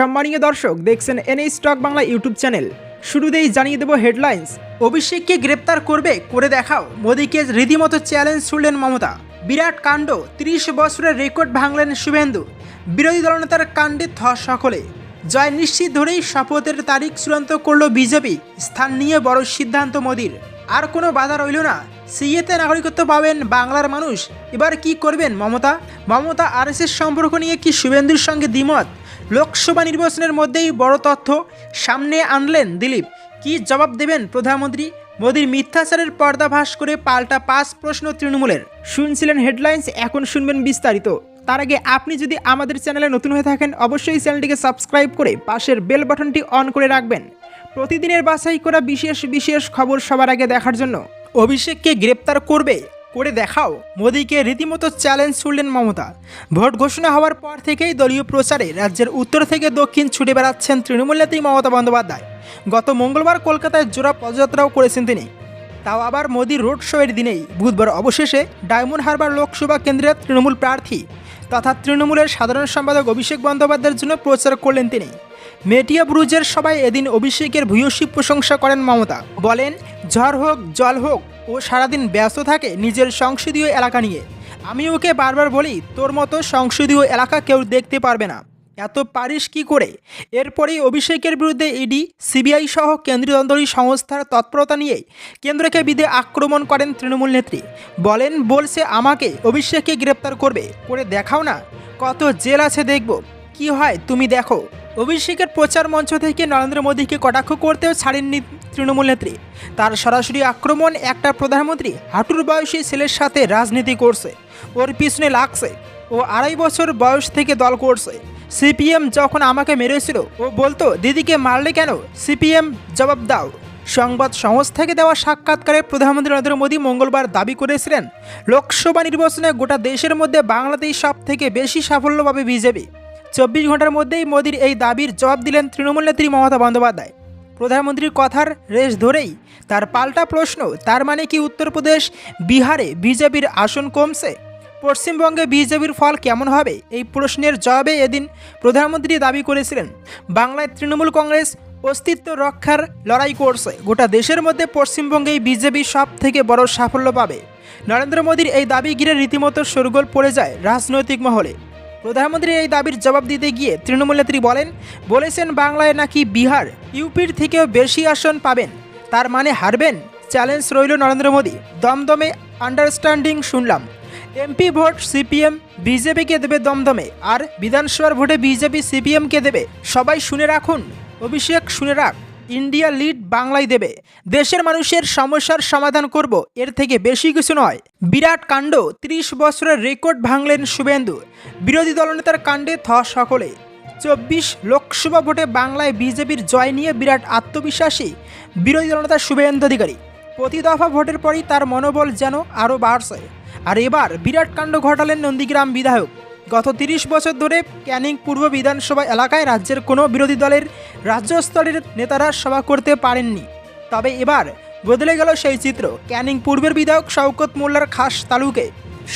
সম্মানীয় দর্শক, দেখছেন NA stock Bangla YouTube channel. শুরুতেই জানিয়ে দেব হেডলাইন্স। অভিষেককে গ্রেপ্তার করবে, করে দেখাও। মোদীকে রীতিমতো চ্যালেঞ্জ ছুড়লেন মমতা। বিরাট কাণ্ড, তিরিশ বছরের রেকর্ড ভাঙলেন শুভেন্দু। বিরোধী দলনেতার কাণ্ডে থ সকলে জয় নিশ্চিত ধরেই শপথের তারিখ চূড়ান্ত করল বিজেপি। স্থান নিয়ে বড় সিদ্ধান্ত মোদির। আর কোনো বাধা রইল না। সিএতে নাগরিকত্ব পাবেন বাংলার মানুষ। এবার কি করবেন মমতা? মমতা আরএসএস সম্পর্ক নিয়ে কি শুভেন্দুর সঙ্গে দ্বিমত? লোকসভা নির্বাচনের মধ্যেই বড় তথ্য সামনে আনলেন দিলীপ। কি জবাব দেবেন প্রধানমন্ত্রী? মোদীর মিথ্যাচারের পর্দাভাস করে পাল্টা পাঁচ প্রশ্ন তৃণমূলের। শুনছিলেন হেডলাইন্স, এখন শুনবেন বিস্তারিত। তার আগে আপনি যদি আমাদের চ্যানেলে নতুন হয়ে থাকেন, অবশ্যই চ্যানেলটিকে সাবস্ক্রাইব করে পাশের বেল বাটনটি অন করে রাখবেন। প্রতিদিনের বাছাই করা বিশেষ বিশেষ খবর সবার আগে দেখার জন্য। অভিষেককে গ্রেপ্তার করবে করে দেখাও। মোদীকে রীতিমতো চ্যালেঞ্জ ছুড়লেন মমতা। ভোট ঘোষণা হওয়ার পর থেকেই দলীয় প্রচারে রাজ্যের উত্তর থেকে দক্ষিণ ছুটে বেড়াচ্ছেন তৃণমূল নেত্রী মমতা বন্দ্যোপাধ্যায়। গত মঙ্গলবার কলকাতায় জোড়া পদযাত্রাও করেছেন তিনি। তাও আবার মোদী রোড শোয়ের দিনেই বুধবার অবশেষে ডায়মন্ড হারবার লোকসভা কেন্দ্রের তৃণমূল প্রার্থী তথা তৃণমূলের সাধারণ সম্পাদক অভিষেক বন্দ্যোপাধ্যায়ের জন্য প্রচার করলেন তিনি। মেটিয়া ব্রুজের সবাই এদিন অভিষেকের ভূয়সী প্রশংসা করেন মমতা। বলেন, ঝড় হোক, জল হোক ও সারাদিন ব্যস্ত থাকে নিজের সংসদীয় এলাকা নিয়ে। আমি ওকে বারবার বলি, তোর মতো সংসদীয় এলাকা কেউ দেখতে পারবে না। এত পারিস কি করে? এরপরেই অভিষেকের বিরুদ্ধে ইডি, সিবিআই সহ কেন্দ্রীয় দন্দরী সংস্থার তৎপরতা নিয়ে কেন্দ্রকে বিদে আক্রমণ করেন তৃণমূল নেত্রী। বলেন, বলছে আমাকে, অভিষেককে গ্রেপ্তার করবে। করে দেখাও না। কত জেল আছে দেখব। কি হয়, তুমি দেখো। অভিষেকের প্রচার মঞ্চ থেকে নরেন্দ্র মোদীকে কটাক্ষ করতেও ছাড়েননি তৃণমূল নেত্রী। তার সরাসরি আক্রমণ একটা প্রধানমন্ত্রী, হাঁটুর বয়সী ছেলের সাথে রাজনীতি করছে। ওর পিছনে লাগছে ও আড়াই বছর বয়স থেকে দল করছে। সিপিএম যখন আমাকে মেরেছিল, ও বলতো, দিদিকে মারলে কেন? সিপিএম জবাব দাও। সংবাদ সংস্থাকে দেওয়া সাক্ষাৎকারে প্রধানমন্ত্রী নরেন্দ্র মোদী মঙ্গলবার দাবি করেছিলেন, লোকসভা নির্বাচনে গোটা দেশের মধ্যে বাংলাদেশ সব থেকে বেশি সাফল্য পাবে বিজেপি। চব্বিশ ঘণ্টার মধ্যেই মোদীর এই দাবির জবাব দিলেন তৃণমূল নেত্রী মমতা বন্দ্যোপাধ্যায়। প্রধানমন্ত্রীর কথার রেশ ধরেই তার পাল্টা প্রশ্ন, তার মানে কি উত্তরপ্রদেশ, বিহারে বিজেপির আসন কমছে? পশ্চিমবঙ্গে বিজেপির ফল কেমন হবে? এই প্রশ্নের জবাবে এদিন প্রধানমন্ত্রী দাবি করেছিলেন, বাংলায় তৃণমূল কংগ্রেস অস্তিত্ব রক্ষার লড়াই করছে। গোটা দেশের মধ্যে পশ্চিমবঙ্গেই বিজেপি সব থেকে বড় সাফল্য পাবে। নরেন্দ্র মোদীর এই দাবি ঘিরে রীতিমতো শোরগোল পড়ে যায় রাজনৈতিক মহলে। প্রধানমন্ত্রী এই দাবির জবাব দিতে গিয়ে তৃণমূল নেত্রী বলেন, বলেছেন বাংলায় নাকি বিহার ইউপির থেকেও বেশি আসন পাবেন। তার মানে হারবেন? চ্যালেঞ্জ রইল নরেন্দ্র মোদী। দমদমে আন্ডারস্ট্যান্ডিং শুনলাম। এমপি ভোট সিপিএম, বিজেপিকে দেবে দমদমে। আর বিধানসভার ভোটে বিজেপি সিপিএমকে দেবে। সবাই শুনে রাখুন। অভিষেক শুনে রাখ। ইন্ডিয়া লিড বাংলায় দেবে। দেশের মানুষের সমস্যার সমাধান করব, এর থেকে বেশি কিছু নয়। বিরাট কাণ্ড, ত্রিশ বছরের রেকর্ড ভাঙলেন শুভেন্দু। বিরোধী দলনেতার কাণ্ডে থ সকলে চব্বিশ লোকসভা ভোটে বাংলায় বিজেপির জয় নিয়ে বিরাট আত্মবিশ্বাসী বিরোধী দলনেতা শুভেন্দু অধিকারী। প্রতি দফা ভোটের পরই তার মনোবল যেন আরও বাড়ছে। আর এবার বিরাট কাণ্ড ঘটালেন নন্দীগ্রাম বিধায়ক। গত তিরিশ বছর ধরে ক্যানিং পূর্ব বিধানসভা এলাকায় রাজ্যের কোনো বিরোধী দলের রাজ্য স্তরের নেতারা সভা করতে পারেননি। তবে এবার বদলে গেল সেই চিত্র। ক্যানিং পূর্বের বিধায়ক শওকত মোল্লার খাস তালুকে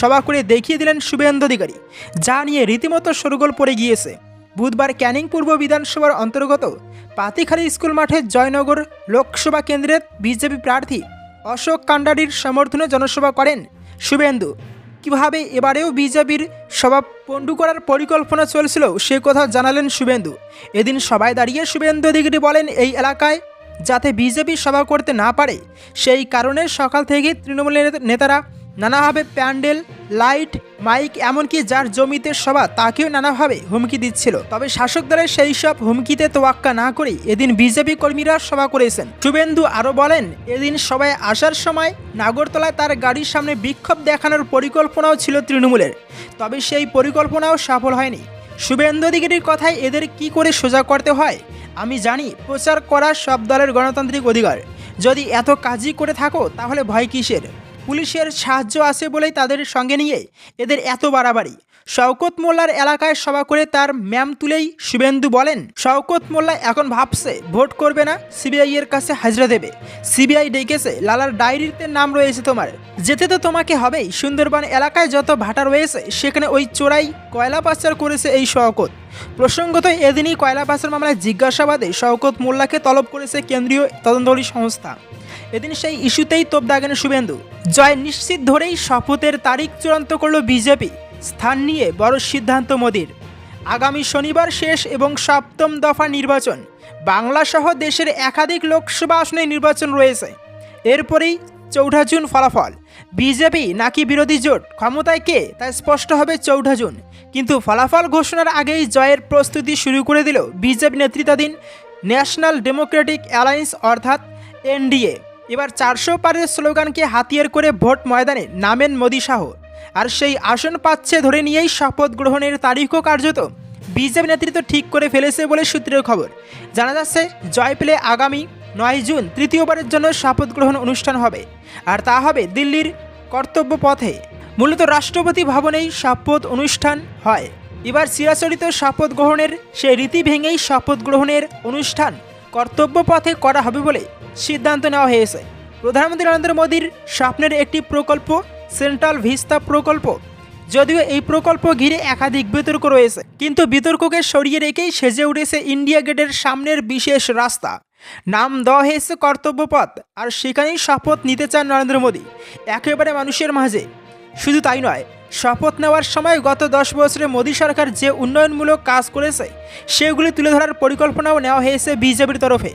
সভা করে দেখিয়ে দিলেন শুভেন্দু অধিকারী, যা নিয়ে রীতিমতো সরগোল পড়ে গিয়েছে। বুধবার ক্যানিং পূর্ব বিধানসভার অন্তর্গত পাতিখালী স্কুল মাঠে জয়নগর লোকসভা কেন্দ্রের বিজেপি প্রার্থী অশোক কান্ডারির সমর্থনে জনসভা করেন শুভেন্দু। কীভাবে এবারেও বিজেপির সভা পণ্ডু করার পরিকল্পনা চলছিল, সে কথা জানালেন শুভেন্দু। এদিন সবাই দাঁড়িয়ে শুভেন্দু অধিকারী বলেন, এই এলাকায় যাতে বিজেপি সভা করতে না পারে, সেই কারণে সকাল থেকে তৃণমূলের নেতারা নানাভাবে প্যান্ডেল, লাইট, মাইক, এমনকি যার জমিতে সভা তাকেও নানাভাবে হুমকি দিচ্ছিল। তবে শাসক দলের সেই সব হুমকিতে তোয়াক্কা না করেই এদিন বিজেপি কর্মীরা সভা করেছেন। শুভেন্দু আরও বলেন, এদিন সবাই আসার সময় নাগরতলায় তার গাড়ির সামনে বিক্ষোভ দেখানোর পরিকল্পনাও ছিল তৃণমূলের। তবে সেই পরিকল্পনাও সফল হয়নি। শুভেন্দু অধিকারীর কথায় এদের কি করে সোজা করতে হয়, আমি জানি, প্রচার করা সব দলের গণতান্ত্রিক অধিকার। যদি এত কাজই করে থাকো, তাহলে ভয় কিসের? পুলিশের সাহায্য আছে বলেই তাদের সঙ্গে নিয়ে এদের এত বাড়াবাড়ি। শওকত মোল্লার এলাকায় সভা করে তার ম্যাম তুলেই শুভেন্দু বলেন, শওকত মোল্লা এখন ভাবছে ভোট করবে না, সিবিআই এর কাছে হাজরা দেবে। সিবিআই ডেকেছে, লালার ডায়েরিতে নাম রয়েছে তোমার। যেতে তো তোমাকে হবেই। সুন্দরবন এলাকায় যত ভাটা রয়েছে, সেখানে ওই চোরাই কয়লা পাচার করেছে এই শওকত। প্রসঙ্গত এদিনই কয়লা পাচার মামলায় জিজ্ঞাসাবাদে শওকত মোল্লাকে তলব করেছে কেন্দ্রীয় তদন্তকারী সংস্থা। এদিন সেই ইস্যুতেই তোপ দাগেন শুভেন্দু। জয় নিশ্চিত ধরেই শপথের তারিখ চূড়ান্ত করল বিজেপি। স্থান নিয়ে বড় সিদ্ধান্ত মোদির। আগামী শনিবার শেষ এবং সপ্তম দফা নির্বাচন। বাংলা সহ দেশের একাধিক লোকসভা আসনে নির্বাচন রয়েছে। এরপরেই চৌঠা জুন ফলাফল। বিজেপি নাকি বিরোধী জোট? ক্ষমতায় কে? তা স্পষ্ট হবে চৌঠা জুন। কিন্তু ফলাফল ঘোষণার আগেই জয়ের প্রস্তুতি শুরু করে দিল বিজেপি নেতৃত্বাধীন ন্যাশনাল ডেমোক্রেটিক অ্যালায়েন্স, অর্থাৎ এনডিএ। এবার চারশো পারের স্লোগানকে হাতিয়ার করে ভোট ময়দানে নামেন মোদী শাহ। আর সেই আসন পাচ্ছে ধরে নিয়েই শপথ গ্রহণের তারিখও কার্যত। বিজেপি নেতৃত্ব ঠিক করে ফেলেছে বলে সূত্রের খবর। জানা যাচ্ছে, জয় পেলে আগামী নয় জুন তৃতীয়বারের জন্য শপথ গ্রহণ অনুষ্ঠান হবে। আর তা হবে দিল্লির কর্তব্য পথে। মূলত রাষ্ট্রপতি ভবনেই শপথ অনুষ্ঠান হয়। এবার চিরাচরিত শপথ গ্রহণের সেই রীতি ভেঙেই শপথ গ্রহণের অনুষ্ঠান কর্তব্য পথে করা হবে বলে সিদ্ধান্ত নেওয়া হয়েছে। প্রধানমন্ত্রী নরেন্দ্র মোদীর স্বপ্নের একটি প্রকল্প, সেন্ট্রাল ভিস্তা প্রকল্প। যদিও এই প্রকল্প ঘিরে একাধিক বিতর্ক রয়েছে, কিন্তু বিতর্ককে সরিয়ে রেখেই সেজে উঠেছে ইন্ডিয়া গেটের সামনের বিশেষ রাস্তা। নাম দেওয়া হয়েছে কর্তব্য পথ আর সেখানেই শপথ নিতে চান নরেন্দ্র মোদী। একেবারে মানুষের মাঝে শুধু তাই নয়, শপথ নেওয়ার সময় গত দশ বছরে মোদী সরকার যে উন্নয়নমূলক কাজ করেছে, সেগুলি তুলে ধরার পরিকল্পনাও নেওয়া হয়েছে বিজেপির তরফে।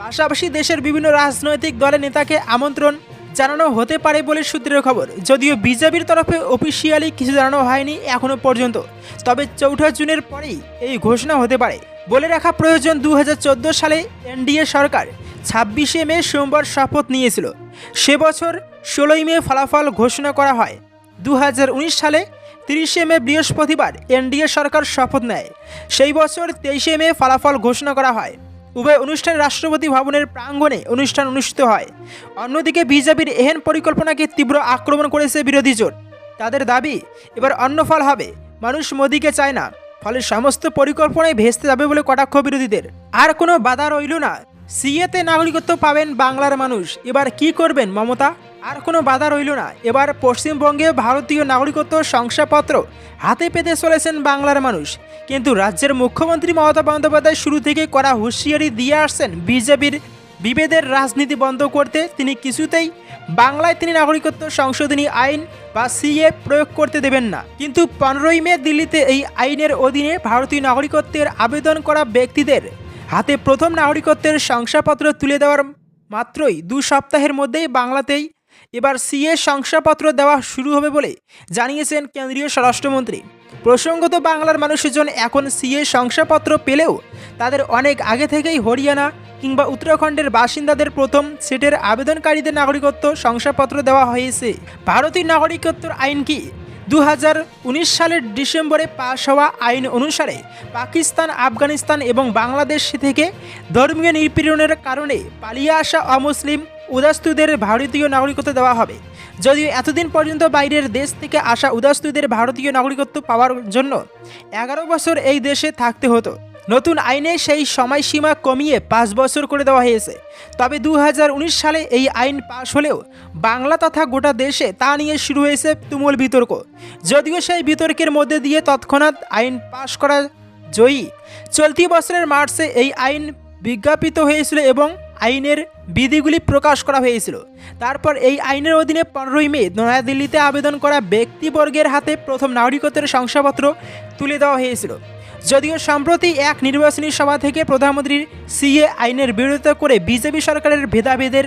পাশাপাশি দেশের বিভিন্ন রাজনৈতিক দলের নেতাকে আমন্ত্রণ জানানো হতে পারে বলে সূত্রের খবর। যদিও বিজেপির তরফে অফিসিয়ালি কিছু জানানো হয়নি এখনও পর্যন্ত, তবে চৌঠা জুনের পরেই এই ঘোষণা হতে পারে। বলে রাখা প্রয়োজন দু হাজার চোদ্দ সালে এনডিএ সরকার ছাব্বিশে মে সোমবার শপথ নিয়েছিল। সে বছর ষোলোই মে ফলাফল ঘোষণা করা হয়। দু হাজার উনিশ সালে তিরিশে মে বৃহস্পতিবার এনডিএ সরকার শপথ নেয়। সেই বছর তেইশে মে ফলাফল ঘোষণা করা হয়। উভয় অনুষ্ঠানে রাষ্ট্রপতি ভবনের প্রাঙ্গণে অনুষ্ঠান অনুষ্ঠিত হয়। অন্যদিকে বিজেপির এহেন পরিকল্পনাকে তীব্র আক্রমণ করেছে বিরোধী জোট। তাদের দাবি, এবার অন্য ফল হবে, মানুষ মোদীকে চায় না। ফলে সমস্ত পরিকল্পনায় ভেস্তে যাবে বলে কটাক্ষ বিরোধীদের। আর কোনো বাধা রইল না। সিএতে নাগরিকত্ব পাবেন বাংলার মানুষ। এবার কি করবেন মমতা? আর কোনো বাধা রইল না। এবার পশ্চিমবঙ্গে ভারতীয় নাগরিকত্ব শংসাপত্র হাতে পেতে চলেছেন বাংলার মানুষ। কিন্তু রাজ্যের মুখ্যমন্ত্রী মমতা বন্দ্যোপাধ্যায় শুরু থেকে করা হুঁশিয়ারি দিয়ে আসছেন বিজেপির। বিভেদের রাজনীতি বন্ধ করতে তিনি কিছুতেই বাংলায় তিনি নাগরিকত্ব সংশোধনী আইন বা সিএ প্রয়োগ করতে দেবেন না। কিন্তু পনেরোই মে দিল্লিতে এই আইনের অধীনে ভারতীয় নাগরিকত্বের আবেদন করা ব্যক্তিদের হাতে প্রথম নাগরিকত্বের শংসাপত্র তুলে দেওয়ার মাত্রই দু সপ্তাহের মধ্যেই বাংলাতেই এবার সিএ শংসাপত্র দেওয়া শুরু হবে বলে জানিয়েছেন কেন্দ্রীয় স্বরাষ্ট্রমন্ত্রী। প্রসঙ্গত বাংলার মানুষজন এখন সিএ শংসাপত্র পেলেও তাদের অনেক আগে থেকেই হরিয়ানা কিংবা উত্তরাখণ্ডের বাসিন্দাদের প্রথম সেটের আবেদনকারীদের নাগরিকত্ব শংসাপত্র দেওয়া হয়েছে। ভারতীয় নাগরিকত্বর আইন কি? দু হাজার উনিশ সালের ডিসেম্বরে পাশ হওয়া আইন অনুসারে পাকিস্তান, আফগানিস্তান এবং বাংলাদেশ থেকে ধর্মীয় নিপীড়নের কারণে পালিয়ে আসা অমুসলিম উদাস্তুদের ভারতীয় নাগরিকত্ব দেওয়া হবে। যদিও এতদিন পর্যন্ত বাইরের দেশ থেকে আসা উদাস্তুদের ভারতীয় নাগরিকত্ব পাওয়ার জন্য এগারো বছর এই দেশে থাকতে হতো। নতুন আইনে সেই সময়সীমা কমিয়ে পাঁচ বছর করে দেওয়া হয়েছে। তবে দু হাজার উনিশ সালে এই আইন পাশ হলেও বাংলা তথা গোটা দেশে তা নিয়ে শুরু হয়েছে তুমুল বিতর্ক। যদিও সেই বিতর্কের মধ্যে দিয়ে তৎক্ষণাৎ আইন পাশ করা জয়ী। চলতি বছরের মার্চে এই আইন বিজ্ঞাপিত হয়েছিল এবং আইনের বিধিগুলি প্রকাশ করা হয়েছিল। তারপর এই আইনের অধীনে পনেরোই মে নয়াদিল্লিতে আবেদন করা ব্যক্তিবর্গের হাতে প্রথম নাগরিকত্বের শংসাপত্র তুলে দেওয়া হয়েছিল। যদিও সম্প্রতি এক নির্বাচনী সভা থেকে প্রধানমন্ত্রীর সিএ আইনের বিরোধিতা করে বিজেপি সরকারের ভেদাভেদের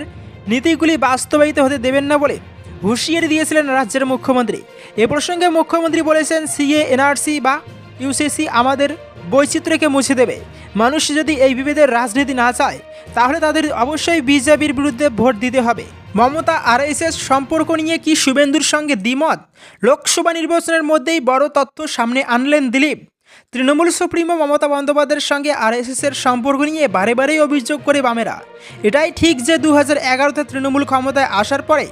নীতিগুলি বাস্তবায়িত হতে দেবেন না বলে হুঁশিয়ারি দিয়েছিলেন রাজ্যের মুখ্যমন্ত্রী। এ প্রসঙ্গে মুখ্যমন্ত্রী বলেছেন, সিএ, এনআরসি বা ইউসিসি আমাদের বৈচিত্র্যকে মুছে দেবে। মানুষ যদি এই বিভেদের রাজনীতি না চায়, তাহলে তাদের অবশ্যই বিজেপির বিরুদ্ধে ভোট দিতে হবে। মমতা আরএসএস সম্পর্ক নিয়ে কি শুভেন্দুর সঙ্গে দ্বিমত? লোকসভা নির্বাচনের মধ্যেই বড় তথ্য সামনে আনলেন দিলীপ। তৃণমূল সুপ্রিমো মমতা বন্দ্যোপাধ্যায়ের সঙ্গে আর আরএসএসের সম্পর্ক নিয়ে বারে বারেই অভিযোগ করে বামেরা। এটাই ঠিক যে দু হাজার এগারোতে তৃণমূল ক্ষমতায় আসার পরে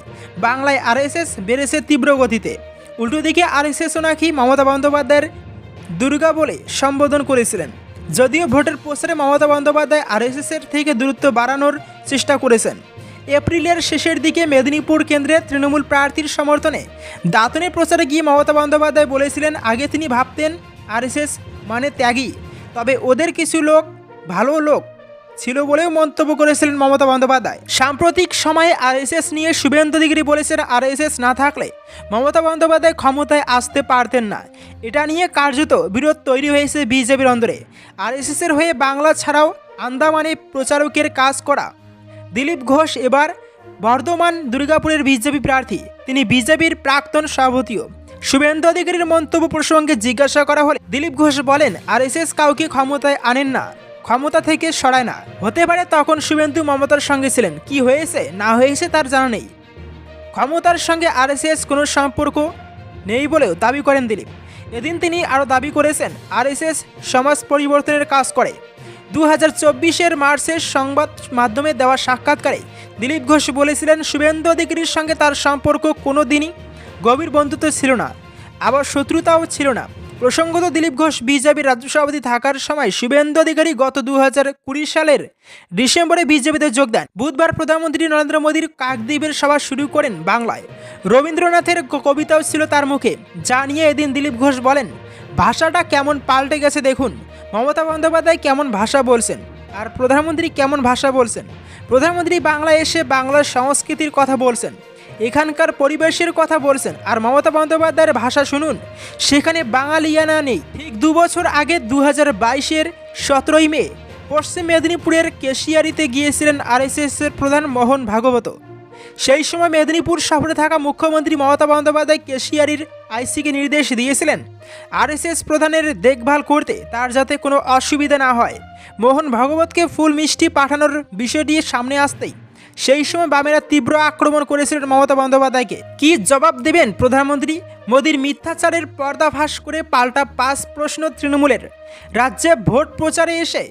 বাংলায় আরএসএস বেড়েছে তীব্র গতিতে। উল্টো দিকে আরএসএসও নাকি মমতা বন্দ্যোপাধ্যায়ের দুর্গা বলে সম্বোধন করেছিলেন। যদিও ভোটের প্রচারে মমতা বন্দ্যোপাধ্যায় আরএসএসের থেকে দূরত্ব বাড়ানোর চেষ্টা করেছেন। এপ্রিলের শেষের দিকে মেদিনীপুর কেন্দ্রে তৃণমূল প্রার্থীর সমর্থনে দাঁতনে প্রচারে গিয়ে মমতা বন্দ্যোপাধ্যায় বলেছিলেন, আগে তিনি ভাবতেন আরএসএস মানে ত্যাগী। তবে ওদের কিছু লোক, ভালো লোক ছিল বলেও মন্তব্য করেছিলেন মমতা বন্দ্যোপাধ্যায়। সাম্প্রতিক সময়ে আরএসএস নিয়ে শুভেন্দু অধিকারী বলেছেন আরএসএস না থাকলে মমতা বন্দ্যোপাধ্যায় ক্ষমতায় আসতে পারতেন না। এটা নিয়ে কার্যত বিরোধ তৈরি হয়েছে বিজেপির অন্দরে। আরএসএসের হয়ে বাংলা ছাড়াও আন্দামানে প্রচারকের কাজ করা। দিলীপ ঘোষ এবার বর্ধমান দুর্গাপুরের বিজেপি প্রার্থী। তিনি বিজেপির প্রাক্তন সভাপতিও। শুভেন্দু অধিকারীর মন্তব্য প্রসঙ্গে জিজ্ঞাসা করা হলে দিলীপ ঘোষ বলেন, আরএসএস কাউকে ক্ষমতায় আনেন না। ক্ষমতা থেকে সরায় না। হতে পারে তখন শুভেন্দু মমতার সঙ্গে ছিলেন। কি হয়েছে, না হয়েছে তার জানা নেই। ক্ষমতার সঙ্গে আরএসএস কোনো সম্পর্ক নেই বলেও দাবি করেন দিলীপ। এদিন তিনি আরও দাবি করেছেন, আরএসএস সমাজ পরিবর্তনের কাজ করে। দু হাজার চব্বিশের মার্চের সংবাদ মাধ্যমে দেওয়া সাক্ষাৎকারে দিলীপ ঘোষ বলেছিলেন, শুভেন্দু অধিকারীর সঙ্গে তার সম্পর্ক কোনো দিনই গভীর বন্ধুত্ব ছিল না, আবার শত্রুতাও ছিল না। প্রসঙ্গত দিলীপ ঘোষ বিজেপির রাজ্য সভাপতি থাকার সময় শুভেন্দু অধিকারী গত দু হাজার কুড়ি সালের ডিসেম্বরে বিজেপিতে যোগ দেন। বুধবার প্রধানমন্ত্রী নরেন্দ্র মোদীর কাকদ্বীপের সভা শুরু করেন বাংলায়। রবীন্দ্রনাথের কবিতাও ছিল তার মুখে। যা নিয়ে এদিন দিলীপ ঘোষ বলেন, ভাষাটা কেমন পাল্টে গেছে দেখুন। মমতা বন্দ্যোপাধ্যায় কেমন ভাষা বলছেন আর প্রধানমন্ত্রী কেমন ভাষা বলছেন। প্রধানমন্ত্রী বাংলায় এসে বাংলার সংস্কৃতির কথা বলছেন। এখানকার পরিবেশের কথা বলছেন। আর মমতা বন্দ্যোপাধ্যায়ের ভাষা শুনুন। সেখানে বাঙালিয়ানা নেই। ঠিক দু বছর আগে দু হাজার বাইশের সতেরোই মে পশ্চিম মেদিনীপুরের কেশিয়ারিতে গিয়েছিলেন আরএসএসের প্রধান মোহন ভাগবত। সেই সময় মেদিনীপুর সফরে থাকা মুখ্যমন্ত্রী মমতা বন্দ্যোপাধ্যায় কেশিয়ারির আইসিকে নির্দেশ দিয়েছিলেন আরএসএস প্রধানের দেখভাল করতে, তার যাতে কোনো অসুবিধা না হয়। মোহন ভাগবতকে ফুল মিষ্টি পাঠানোর বিষয়টি সামনে আসতেই সেই সময় বামেরা তীব্র আক্রমণ করেছিলেন মমতা বন্দ্যোপাধ্যায়কে। কি জবাব দেবেন প্রধানমন্ত্রী? মোদীর মিথ্যাচারের পর্দাফাশ করে পাল্টা পাঁচ প্রশ্ন তৃণমূলের। রাজ্যে ভোট প্রচারে এসে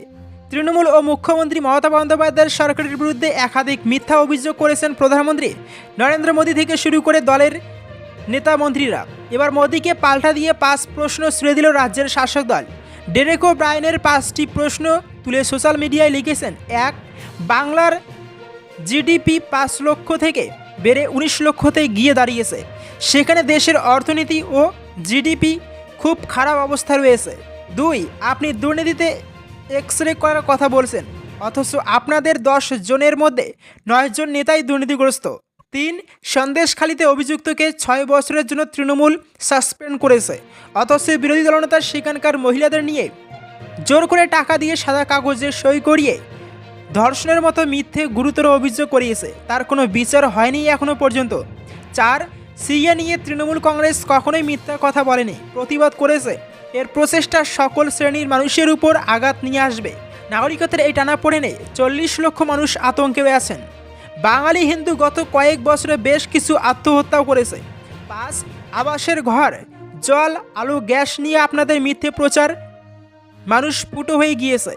তৃণমূল ও মুখ্যমন্ত্রী মমতা বন্দ্যোপাধ্যায়ের সরকারের বিরুদ্ধে একাধিক মিথ্যা অভিযোগ করেছেন প্রধানমন্ত্রী। নরেন্দ্র মোদী থেকে শুরু করে দলের নেতা মন্ত্রীরা। এবার মোদীকে পাল্টা দিয়ে পাঁচ প্রশ্ন ছুড়ে দিল রাজ্যের শাসক দল। ডেরেকো ব্রায়নের পাঁচটি প্রশ্ন তুলে সোশ্যাল মিডিয়ায় লিখেছেন, এক, বাংলার জিডিপি পাঁচ লক্ষ থেকে বেড়ে উনিশ লক্ষতে গিয়ে দাঁড়িয়েছে। সেখানে দেশের অর্থনীতি ও জিডিপি খুব খারাপ অবস্থা রয়েছে। দুই, আপনি দুর্নীতিতে এক্স রে করার কথা বলছেন, অথচ আপনাদের দশ জনের মধ্যে নয়জন নেতাই দুর্নীতিগ্রস্ত। তিন, সন্দেশখালিতে অভিযুক্তকে ছয় বছরের জন্য তৃণমূল সাসপেন্ড করেছে, অথচ বিরোধী দলনেতা সেখানকার মহিলাদের নিয়ে জোর করে টাকা দিয়ে সাদা কাগজে সই করিয়ে ধর্ষণের মতো মিথ্যে গুরুতর অভিযোগ করিয়েছে। তার কোনো বিচার হয়নি এখনও পর্যন্ত। চার সিএ নিয়ে তৃণমূল কংগ্রেস কখনোই মিথ্যা কথা বলেনি। প্রতিবাদ করেছে। এর প্রচেষ্টা সকল শ্রেণির মানুষের উপর আঘাত নিয়ে আসবে। নাগরিকত্বের এই টানা পড়ে নেই চল্লিশ লক্ষ মানুষ আতঙ্কে আছেন। বাঙালি হিন্দু গত কয়েক বছরে বেশ কিছু আত্মহত্যাও করেছে। পাঁচ, আবাসের ঘর, জল, আলু, গ্যাস নিয়ে আপনাদের মিথ্যে প্রচার। মানুষ পুটো হয়ে গিয়েছে।